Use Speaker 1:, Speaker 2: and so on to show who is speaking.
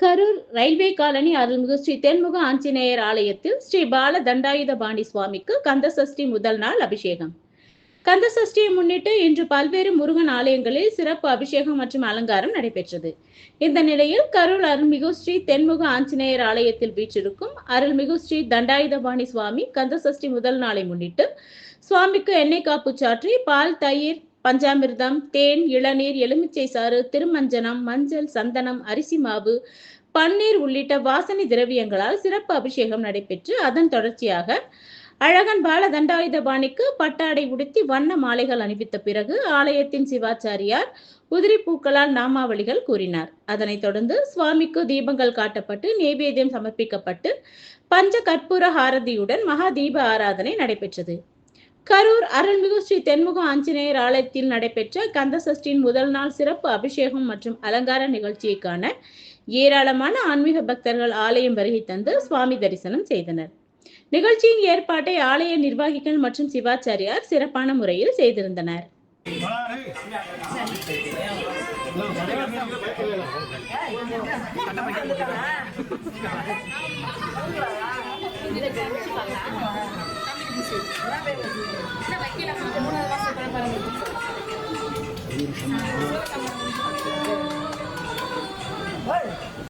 Speaker 1: Karur railway colony அருள்மிகு ஸ்ரீ தென்முக ஆஞ்சநேயர் ஆலயத்தில் ஸ்ரீ பால தண்டாயுதபாணி சுவாமிக்கு கந்தசஷ்டி முதல் நாள் அபிஷேகம். கந்தசஷ்டியை முன்னிட்டு இன்று பல்வேறு முருகன் ஆலயங்களில் சிறப்பு அபிஷேகம் மற்றும் அலங்காரம் நடைபெற்றது. இந்த நிலையில் கரூர் அருள்மிகு ஸ்ரீ தென்முக ஆஞ்சநேயர் ஆலயத்தில் வீற்றிருக்கும் அருள்மிகு ஸ்ரீ தண்டாயுதபாணி சுவாமி கந்தசஷ்டி முதல் நாளை முன்னிட்டு சுவாமிக்கு எண்ணெய் காப்பு சாற்றி பால் தயிர் பஞ்சாமிர்தம் தேன் இளநீர் எலுமிச்சை சாறு திருமஞ்சனம் மஞ்சள் சந்தனம் அரிசி மாவு பன்னீர் உள்ளிட்ட வாசனை திரவியங்களால் சிறப்பு அபிஷேகம் நடைபெற்று அதன் தொடர்ச்சியாக அழகன் பால தண்டாயுதபாணிக்கு பட்டாடை உடுத்தி வண்ண மாலைகள் அணிவித்த பிறகு ஆலயத்தின் சிவாச்சாரியார் உதிரி பூக்களால் நாமாவளிகள் கூறினார். அதனைத் தொடர்ந்து சுவாமிக்கு தீபங்கள் காட்டப்பட்டு நெய்வேத்தியம் சமர்ப்பிக்கப்பட்டு பஞ்ச கற்பூர ஹாரதியுடன் மகா தீப ஆராதனை நடைபெற்றது. கரூர் அருள்மிகு ஸ்ரீ தென்முக ஆஞ்சநேயர் ஆலயத்தில் நடைபெற்ற கந்தசஷ்டியின் முதல் நாள் சிறப்பு அபிஷேகம் மற்றும் அலங்கார நிகழ்ச்சியைக்கான ஏராளமான ஆன்மீக பக்தர்கள் ஆலயம் வருகை தந்து சுவாமி தரிசனம் செய்தனர். நிகழ்ச்சியின் ஏற்பாட்டை ஆலய நிர்வாகிகள் மற்றும் சிவாச்சாரியார் சிறப்பான முறையில் செய்திருந்தனர்.
Speaker 2: tranquila, porque una de.